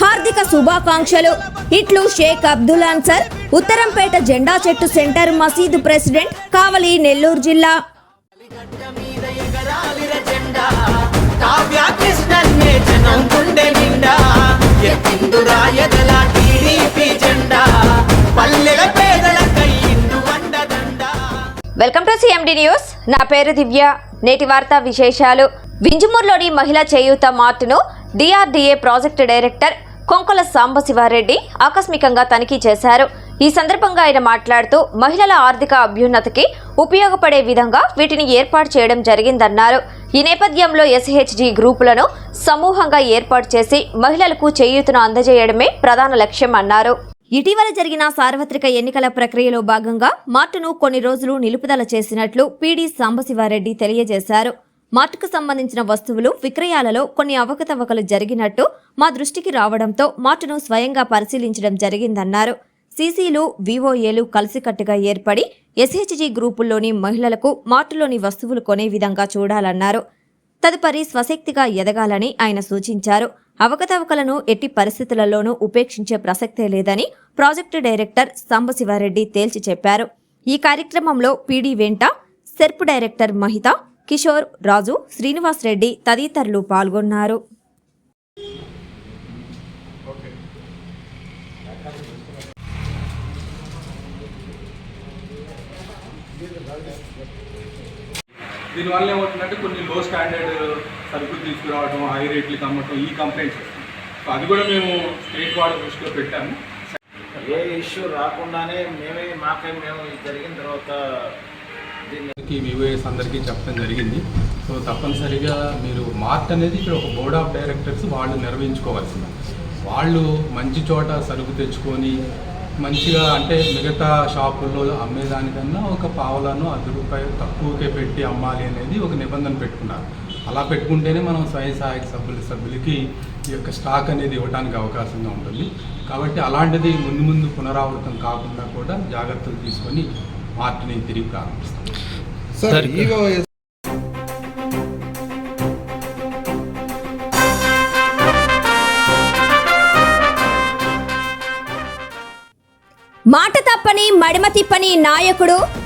హార్దిక శుభాకాంక్షలు. ఇట్లు షేక్ అబ్దుల్ అన్సర్ ఉత్తరంపేట జెండా చెట్టు సెంటర్ మసీదు ప్రెసిడెంట్ కావలి నెల్లూరు జిల్లా. Welcome to CMD news. నా పేరు దివ్య. నేటి వార్త విశేషాలు. వింజమూరులోని మహిళా చేయూత మార్ట్ను DRDA project director Konkola Sambasivareddy ఆకస్మికంగా తనిఖీ చేశారు. ఈ సందర్భంగా ఆయన మాట్లాడుతూ మహిళల ఆర్థిక అభ్యున్నతికి ఉపయోగపడే విధంగా వీటిని ఏర్పాటు చేయడం జరిగిందన్నారు. ఈ నేపథ్యంలో ఎస్హెచ్జి గ్రూపులను సమూహంగా ఏర్పాటు చేసి మహిళలకు చేయూతను అందజేయడమే ప్రధాన లక్ష్యం అన్నారు. ఇటీవల జరిగిన సార్వత్రిక ఎన్నికల ప్రక్రియలో భాగంగా మార్టును కొన్ని రోజులు నిలుపుదల చేసినట్లు పీడీ సాంబశివారెడ్డి తెలియజేశారు. మార్ట్కు సంబంధించిన వస్తువులు విక్రయాలలో కొన్ని అవకతవకలు జరిగినట్టు మా దృష్టికి రావడంతో మార్టును స్వయంగా పరిశీలించడం జరిగిందన్నారు. సీసీలు వివోఏలు కలిసికట్టుగా ఏర్పడి ఎస్హెచ్జి గ్రూపుల్లోని మహిళలకు మార్టులోని వస్తువులు కొనే విధంగా చూడాలన్నారు. తదుపరి స్వశక్తిగా ఎదగాలని ఆయన సూచించారు. అవకతవకలను ఎట్టి పరిస్థితులలోనూ ఉపేక్షించే ప్రసక్తే లేదని ప్రాజెక్టు డైరెక్టర్ సాంబశివారెడ్డి తేల్చి చెప్పారు. ఈ కార్యక్రమంలో పీడీ వెంట సెర్ప్ డైరెక్టర్ మహిత కిషోర్ రాజు శ్రీనివాస్ రెడ్డి తదితరులు పాల్గొన్నారు. దీనివల్ల ఏమవుతుందంటే కొన్ని లో స్టాండర్డ్ సరుకులు తీసుకురావడం హై రేట్లకి అమ్మటం ఈ కంప్లైంట్స్ వస్తాయి సో అది కూడా మేము స్టేట్ వాళ్ళ దృష్టిలో పెట్టాము. ఏ ఇష్యూ రాకుండానే మేమే మాకై మేము జరిగిన తర్వాత వివోఎస్ అందరికీ చెప్పడం జరిగింది. సో తప్పనిసరిగా మీరు మార్ట్ అనేది ఇక్కడ ఒక బోర్డ్ ఆఫ్ డైరెక్టర్స్ వాళ్ళు నిర్వహించుకోవాల్సింది. వాళ్ళు మంచి చోట సరుకు తెచ్చుకొని మంచిగా అంటే మిగతా షాపుల్లో అమ్మేదానికన్నా ఒక పావలను అది రూపాయలు తక్కువకే పెట్టి అమ్మాలి అనేది ఒక నిబంధన పెట్టుకున్నారు. అలా పెట్టుకుంటేనే మనం స్వయం సహాయక సభ్యుల సభ్యులకి ఈ యొక్క స్టాక్ అనేది ఇవ్వడానికి అవకాశంగా ఉంటుంది. కాబట్టి అలాంటిది ముందు ముందు పునరావృతం కాకుండా కూడా జాగ్రత్తలు తీసుకొని మార్ట్ని తిరిగి ప్రారంభిస్తాం. సార్ ఈవో మాట తప్పని మడిమ తిప్పని నాయకుడు